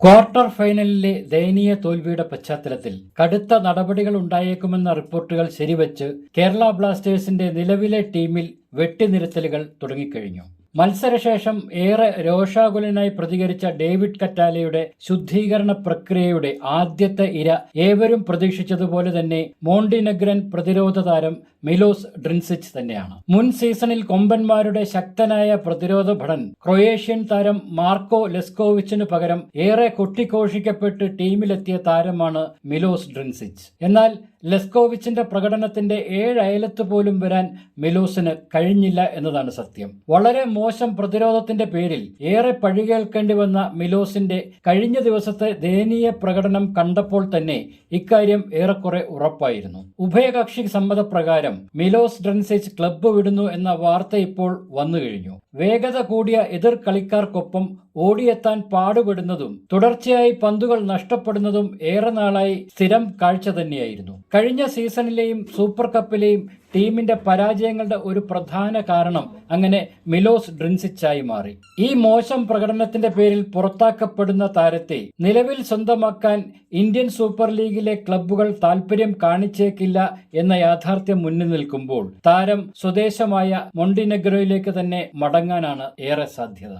Quarter ഫൈനലിലെ ദയനീയ തോൽവിയുടെ പശ്ചാത്തലത്തിൽ കടുത്ത നടപടികൾ ഉണ്ടായേക്കുമെന്ന റിപ്പോർട്ടുകൾ ശരിവച്ച് കേരള ബ്ലാസ്റ്റേഴ്സിന്റെ നിലവിലെ ടീമിൽ വെട്ടിനിരത്തലുകൾ തുടങ്ങിക്കഴിഞ്ഞു. മത്സരശേഷം ഏറെ രോഷാകുലനായി പ്രതികരിച്ച ഡേവിഡ് കറ്റാലയുടെ ശുദ്ധീകരണ പ്രക്രിയയുടെ ആദ്യത്തെ ഇര ഏവരും പ്രതീക്ഷിച്ചതുപോലെ തന്നെ മോണ്ടിനഗ്രൻ പ്രതിരോധ താരം മിലോസ് ഡ്രിൻസിച്ച് തന്നെയാണ്. മുൻ സീസണിൽ കൊമ്പന്മാരുടെ ശക്തനായ പ്രതിരോധ ഭടൻ ക്രൊയേഷ്യൻ താരം മാർക്കോ ലെസ്കോവിച്ചിനു പകരം ഏറെ കൊട്ടിഘോഷിക്കപ്പെട്ട് ടീമിലെത്തിയ താരമാണ് മിലോസ് ഡ്രിൻസിച്ച്. എന്നാൽ ലെസ്കോവിച്ചിന്റെ പ്രകടനത്തിന്റെ ഏഴയലത്ത് പോലും വരാൻ മിലോസിന് കഴിഞ്ഞില്ല എന്നതാണ് സത്യം. വളരെ മോശം പ്രതിരോധത്തിന്റെ പേരിൽ ഏറെ പഴികേൽക്കേണ്ടി വന്ന മിലോസിന്റെ കഴിഞ്ഞ ദിവസത്തെ ദയനീയ പ്രകടനം കണ്ടപ്പോൾ തന്നെ ഇക്കാര്യം ഏറെക്കുറെ ഉറപ്പായിരുന്നു. ഉഭയകക്ഷി സമ്മതപ്രകാരം മിലോസ് ഡ്രൻസേജ് ക്ലബ്ബ് വിടുന്നു എന്ന വാർത്ത ഇപ്പോൾ വന്നു കഴിഞ്ഞു വേഗത കൂടിയ എതിർ കളിക്കാർക്കൊപ്പം ഓടിയെത്താൻ പാടുപെടുന്നതും തുടർച്ചയായി പന്തുകൾ നഷ്ടപ്പെടുന്നതും ഏറെ നാളായി സ്ഥിരം കാഴ്ച തന്നെയായിരുന്നു. കഴിഞ്ഞ സീസണിലെയും സൂപ്പർ കപ്പിലെയും ടീമിന്റെ പരാജയങ്ങളുടെ ഒരു പ്രധാന കാരണം അങ്ങനെ മിലോസ് ഡ്രിൻസിച്ചായി മാറി. ഈ മോശം പ്രകടനത്തിന്റെ പേരിൽ പുറത്താക്കപ്പെടുന്ന താരത്തെ നിലവിൽ സ്വന്തമാക്കാൻ ഇന്ത്യൻ സൂപ്പർ ലീഗിലെ ക്ലബ്ബുകൾ താൽപര്യം കാണിച്ചേക്കില്ല എന്ന യാഥാർത്ഥ്യം മുന്നിൽ നിൽക്കുമ്പോൾ താരം സ്വദേശമായ മൊണ്ടിനെഗ്രോയിലേക്ക് തന്നെ മടങ്ങാനാണ് ഏറെ സാധ്യത.